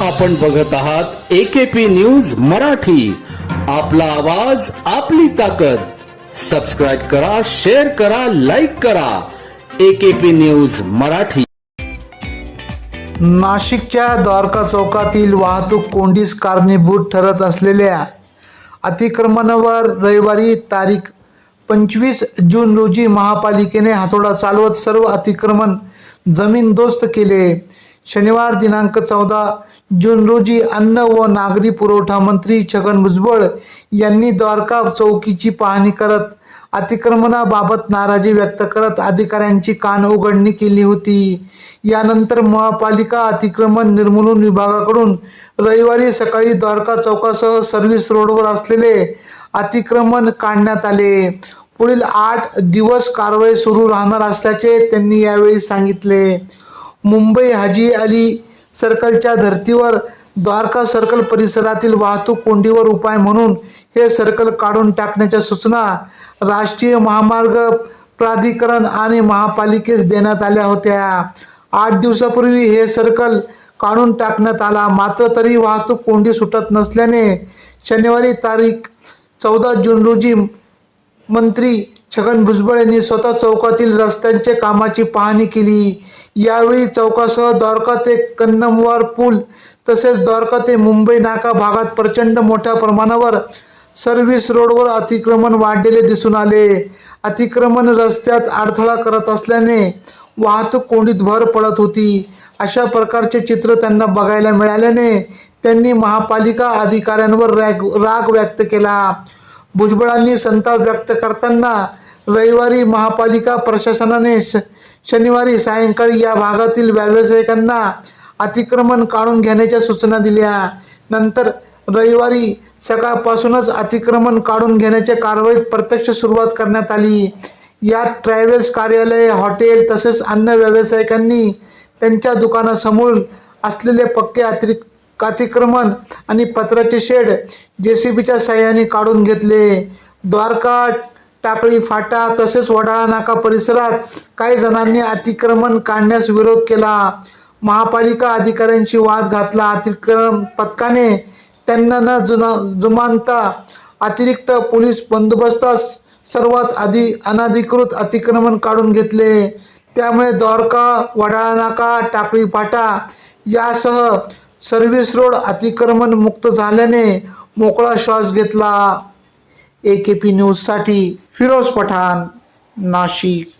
आपण बघत आहात एकेपी न्यूज मराठी. आपला आवाज आपली ताकद. सबस्क्राईब करा शेअर करा लाईक करा. AKP news Marathi. नाशिकच्या द्वारका चौकातील वाहतूक कोंडीस कारणीभूत ठरत असलेल्या अतिक्रमणावर रविवारी तारीख पंचवीस जून रोजी महापालिकेने हातोडा चालवत सर्व अतिक्रमण जमीनदोस्त केले. शनिवार दिनांक चौदा जून रोजी अन्न व नागरी पुरवठा मंत्री छगन भुजबळ यांनी द्वारका चौकीची पाहणी करत अतिक्रमणाबाबत नाराजी व्यक्त करत अधिकाऱ्यांची कान उघडणी केली होती. यानंतर महापालिका अतिक्रमण निर्मूलन विभागाकडून रविवारी सकाळी द्वारका चौकासह सर्व्हिस रोडवर असलेले अतिक्रमण काढण्यात आले. पुढील आठ दिवस कारवाई सुरू राहणार असल्याचे त्यांनी यावेळी सांगितले. मुंबई हाजी अली सर्कलच्या धर्तीवर द्वारका सर्कल परिसरातील वाहतूक कोंडीवर उपाय म्हणून हे सर्कल काढून टाकण्याच्या सूचना राष्ट्रीय महामार्ग प्राधिकरण आणि महापालिकेस देण्यात आल्या होत्या. आठ दिवसापूर्वी हे सर्कल काढून टाकण्यात आला. मात्र तरी वाहतूक कोंडी सुटत नसल्याने शनिवारी तारीख चौदा जून रोजी मंत्री छगन भुजबळ यांनी स्वतः चौकातील रस्त्यांचे कामाची पाहणी केली. यावेळी चौकासह द्वारका ते कन्नमवार पूल तसेच द्वारका ते मुंबई नाका भागात प्रचंड मोठ्या प्रमाणावर सर्व्हिस रोडवर अतिक्रमण वाढलेले दिसून आले. अतिक्रमण रस्त्यात अडथळा करत असल्याने वाहतूक कोंडीत भर पडत होती. अशा प्रकारचे चित्र त्यांना बघायला मिळाल्याने त्यांनी महापालिका अधिकाऱ्यांवर रॅग राग व्यक्त केला. भुजबळांनी संताप व्यक्त करताना रविवारी महापालिका प्रशासनाने श शनिवारी सायंकाळी या भागातील व्यावसायिकांना अतिक्रमण काढून घेण्याच्या सूचना दिल्या. नंतर रविवारी सकाळपासूनच अतिक्रमण काढून घेण्याच्या कारवाईत प्रत्यक्ष सुरुवात करण्यात आली. यात ट्रॅव्हल्स कार्यालय हॉटेल तसेच अन्य व्यावसायिकांनी त्यांच्या दुकानासमोर असलेले पक्के अतिरिक्त अतिक्रमण आणि पत्राचे शेड जे सी बीच्या साह्याने काढून घेतले. द्वारका टाकळी फाटा तसेच वडाळा नाका परिसरात काही जणांनी अतिक्रमण काढण्यास विरोध केला. महापालिका अधिकाऱ्यांशी वाद घातला. अतिक्रमण पथकाने त्यांना न जुना जुमानता अतिरिक्त पोलीस बंदोबस्तात सर्वात आधी अनाधिकृत अतिक्रमण काढून घेतले. त्यामुळे द्वारका वडाळा नाका टाकळी फाटा यासह सर्व्हिस रोड अतिक्रमण मुक्त झाल्याने मोकळा श्वास घेतला. ए के पी न्यूजसाठी फिरोज पठाण नाशिक.